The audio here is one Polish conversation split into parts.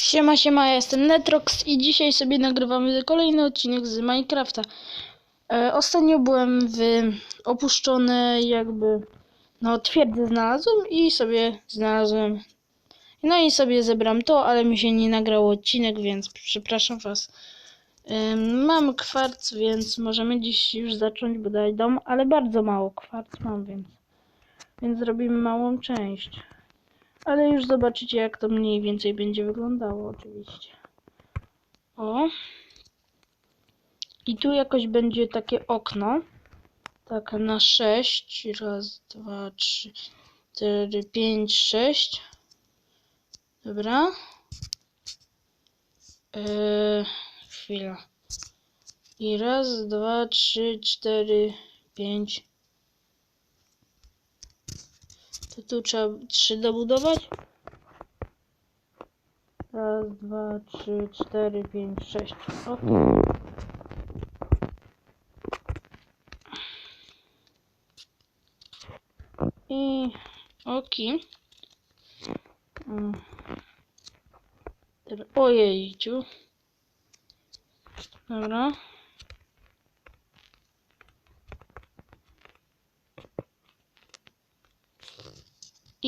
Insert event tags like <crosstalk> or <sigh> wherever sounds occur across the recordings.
Siema, siema, ja jestem Netrox i dzisiaj sobie nagrywamy kolejny odcinek z Minecrafta. E, ostatnio byłem w opuszczonej jakby, no twierdzę znalazłem i sobie znalazłem, no i sobie zebrałem to, ale mi się nie nagrał odcinek, więc przepraszam was. Em, mam kwarc, więc możemy dziś już zacząć budować dom, ale bardzo mało kwarc mam, więc, więc zrobimy małą część. Ale już zobaczycie, jak to mniej więcej będzie wyglądało, oczywiście. O. I tu jakoś będzie takie okno. Tak, na 6. Raz, dwa, trzy, cztery, pięć, sześć. Dobra. Eee, chwila. I raz, dwa, trzy, cztery, pięć. To tu trzeba trzy dobudować. Raz, dwa, trzy, cztery, pięć, sześć. Ok. I oki. Mm. Ojejciu. Dobra.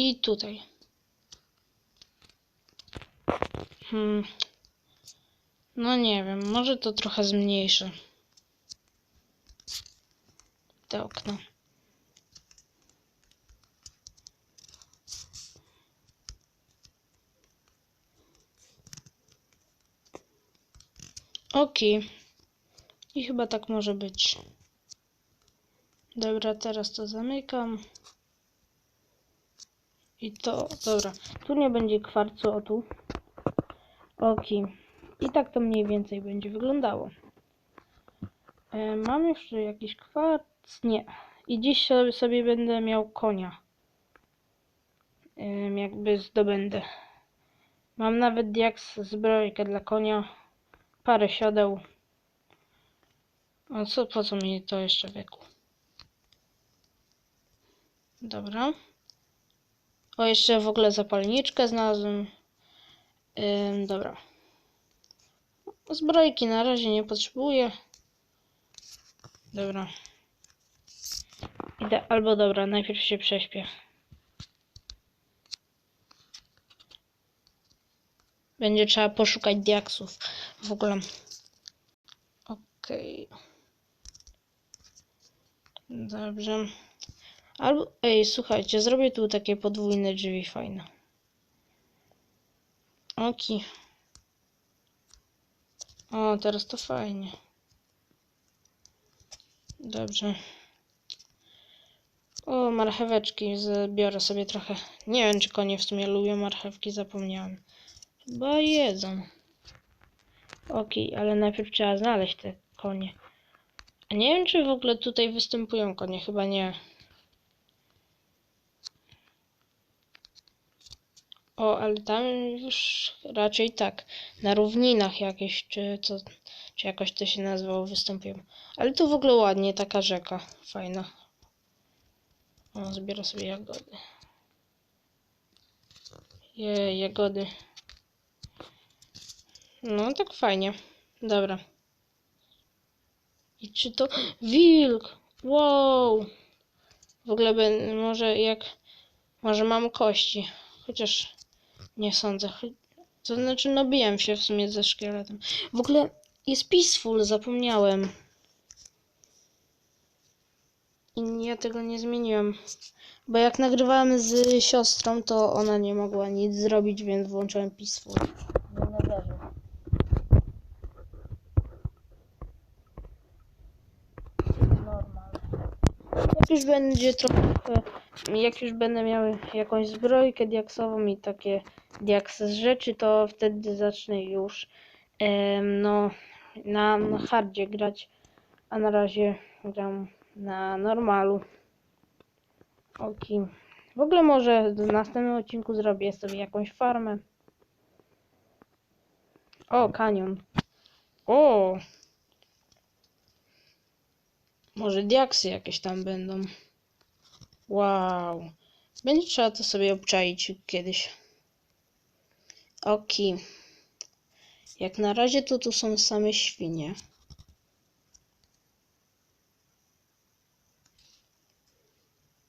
I tutaj. Hmm. No nie wiem, może to trochę zmniejszę. Te okna. Okej. I chyba tak może być. Dobra, teraz to zamykam. I to, dobra. Tu nie będzie kwarcu, o tu. Oki. I tak to mniej więcej będzie wyglądało. E, mam jeszcze jakiś kwarc? Nie. I dziś sobie, sobie będę miał konia. Em, jakby zdobędę. Mam nawet diaks zbrojkę dla konia. Parę siodeł. A co, po co mi to jeszcze wieku? Dobra. O, jeszcze w ogóle zapalniczkę znalazłem. Ym, dobra. Zbrojki na razie nie potrzebuję. Dobra. Idę, albo dobra, najpierw się prześpię. Będzie trzeba poszukać diaksów. W ogóle. Okej. Dobrze. Albo, ej, słuchajcie, zrobię tu takie podwójne drzwi fajne. Oki. O, teraz to fajnie. Dobrze. O, marcheweczki zbiorę sobie trochę. Nie wiem, czy konie w sumie lubią marchewki, zapomniałem. Chyba jedzą. Okej, ale najpierw trzeba znaleźć te konie. A nie wiem, czy w ogóle tutaj występują konie, chyba nie. O, ale tam już raczej tak. Na równinach jakieś, czy co, czy jakoś to się nazywało, występują. Ale tu w ogóle ładnie, taka rzeka. Fajna. O, zbiorę sobie jagody. Je, jagody. No, tak fajnie. Dobra. I czy to... <gasps> Wilk! Wow! W ogóle ben, może jak... Może mam kości. Chociaż nie sądzę. To znaczy, no biłem się w sumie ze szkieletem. W ogóle jest peaceful, zapomniałem. I ja tego nie zmieniłem. Bo jak nagrywałem z siostrą, to ona nie mogła nic zrobić, więc włączyłem peaceful. Jak już będzie trochę, jak już będę miał jakąś zbrojkę diaksową i takie diaks z rzeczy, to wtedy zacznę już em, no na, hardzie grać, a na razie gram na normalu. Oki. W ogóle może w następnym odcinku zrobię sobie jakąś farmę. O, kanion. O! Może diaksy jakieś tam będą. Wow. Będzie trzeba to sobie obczaić kiedyś. Oki. Jak na razie to tu są same świnie.